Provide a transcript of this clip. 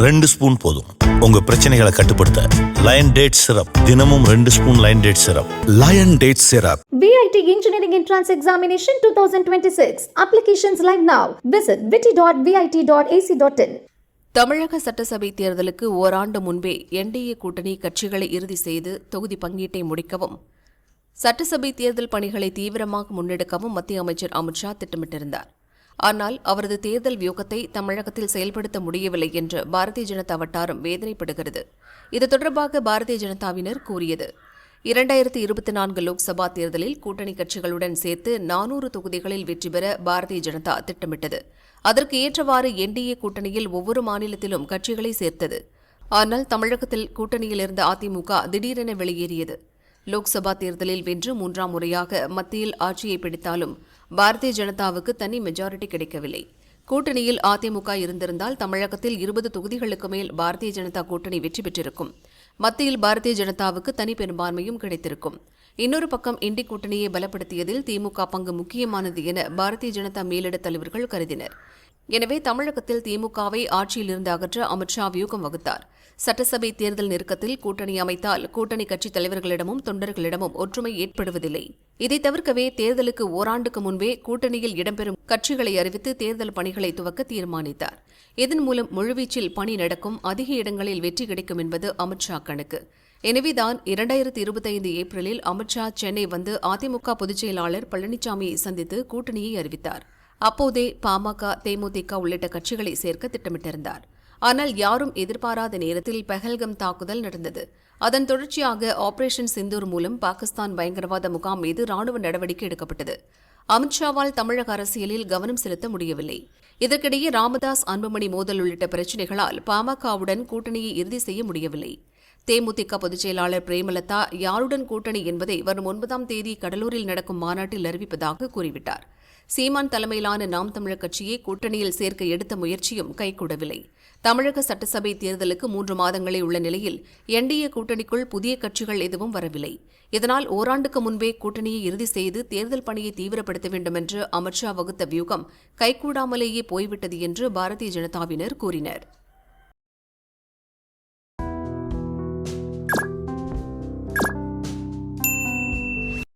ரெண்டு ஸ்பூன் போதும் உங்க பிரச்சனைகளை கட்டுப்படுத்த லயன் டேட் சிரப் தினமும் ரெண்டு spoon lion date syrup lion date syrup VIT Engineering Entrance Examination 2026. Applications live now. Visit vit.vit.ac.in. தமிழக சட்டசபை தேர்தலுக்கு ஓராண்டு முன்பே என்டிஏ கூட்டணி கட்சிகளை இறுதி செய்து தொகுதி பங்கீட்டை முடிக்கவும் சட்டசபை தேர்தல் பணிகளை தீவிரமாக முன்னெடுக்கவும் மத்திய அமைச்சர் அமித்ஷா திட்டமிட்டிருந்தார் ஆனால் அவரது தேர்தல் வியூகத்தை தமிழகத்தில் செயல்படுத்த முடியவில்லை என்று பாரதிய ஜனதா வட்டாரம் வேதனைப்படுகிறது. இது தொடர்பாக பாரதிய ஜனதாவினர் கூறியது. இரண்டாயிரத்தி இருபத்தி நான்கு லோக்சபா தேர்தலில் கூட்டணி கட்சிகளுடன் சேர்த்து நானூறு தொகுதிகளில் வெற்றி பெற பாரதிய ஜனதா திட்டமிட்டது. அதற்கு ஏற்றவாறு என்டிஏ கூட்டணியில் ஒவ்வொரு மாநிலத்திலும் கட்சிகளை சேர்த்தது. ஆனால் தமிழகத்தில் கூட்டணியில் இருந்த அதிமுக திடீரென வெளியேறியது. லோக்சபா தேர்தலில் வென்று மூன்றாம் முறையாக மத்தியில் ஆட்சியை பிடித்தாலும் பாரதிய ஜனதாவுக்கு தனி மெஜாரிட்டி கிடைக்கவில்லை. கூட்டணியில் அதிமுக இருந்திருந்தால் தமிழகத்தில் இருபது தொகுதிகளுக்கு மேல் பாரதிய ஜனதா கூட்டணி வெற்றி பெற்றிருக்கும். மத்தியில் பாரதிய ஜனதாவுக்கு தனி பெரும்பான்மையும் கிடைத்திருக்கும். இன்னொரு பக்கம் இண்டி கூட்டணியை பலப்படுத்தியதில் திமுக பங்கு முக்கியமானது என பாரதிய ஜனதா மேலிட தலைவர்கள் கருதினர். எனவே தமிழகத்தில் திமுகவை ஆட்சியிலிருந்து அகற்ற அமித்ஷா வியூகம் வகுத்தார். சட்டசபை தேர்தல் நெருக்கத்தில் கூட்டணி அமைத்தால் கூட்டணி கட்சித் தலைவர்களிடமும் தொண்டர்களிடமும் ஒற்றுமை ஏற்படுவதில்லை. இதை தவிர்க்கவே தேர்தலுக்கு ஓராண்டுக்கு முன்பே கூட்டணியில் இடம்பெறும் கட்சிகளை அறிவித்து தேர்தல் பணிகளை துவக்க தீர்மானித்தார். இதன் மூலம் முழுவீச்சில் பணி நடக்கும் அதிக இடங்களில் வெற்றி கிடைக்கும் என்பது அமித்ஷா கணக்கு. எனவேதான் இரண்டாயிரத்தி இருபத்தைந்து ஏப்ரலில் அமித்ஷா சென்னை வந்து அதிமுக பொதுச் செயலாளர் பழனிசாமியை சந்தித்து கூட்டணியை அறிவித்தார். அப்போதே பாமக தேமுதிக உள்ளிட்ட கட்சிகளை சேர்க்க திட்டமிட்டிருந்தார். ஆனால் யாரும் எதிர்பாராத நேரத்தில் பெஹல்கம் தாக்குதல் நடந்தது. அதன் தொடர்ச்சியாக ஆபரேஷன் சிந்தூர் மூலம் பாகிஸ்தான் பயங்கரவாத முகாம் மீது ராணுவ நடவடிக்கை எடுக்கப்பட்டது. அமித்ஷாவால் தமிழக அரசியலில் கவனம் செலுத்த முடியவில்லை. இதற்கிடையே ராமதாஸ் அன்புமணி மோதல் உள்ளிட்ட பிரச்சினைகளால் பாமகவுடன் கூட்டணியை இறுதி செய்ய முடியவில்லை. தேமுதிக பொதுச்செயலாளர் பிரேமலதா யாருடன் கூட்டணி என்பதை வரும் ஒன்பதாம் தேதி கடலூரில் நடக்கும் மாநாட்டில் அறிவிப்பதாக கூறிவிட்டார். சீமான் தலைமையிலான நாம் தமிழர் கட்சியை கூட்டணியில் சேர்க்க எடுத்த முயற்சியும் கைகூடவில்லை. தமிழக சட்டசபை தேர்தலுக்கு மூன்று மாதங்களே உள்ள நிலையில் என்டிஏ கூட்டணிக்குள் புதிய கட்சிகள் எதுவும் வரவில்லை. இதனால் ஓராண்டுக்கு முன்பே கூட்டணியை இறுதி செய்து தேர்தல் பணியை தீவிரப்படுத்த வேண்டும் என்று அமித்ஷா வகுத்த வியூகம் கைகூடாமலேயே போய்விட்டது என்று பாரதிய ஜனதாவினர் கூறினர்.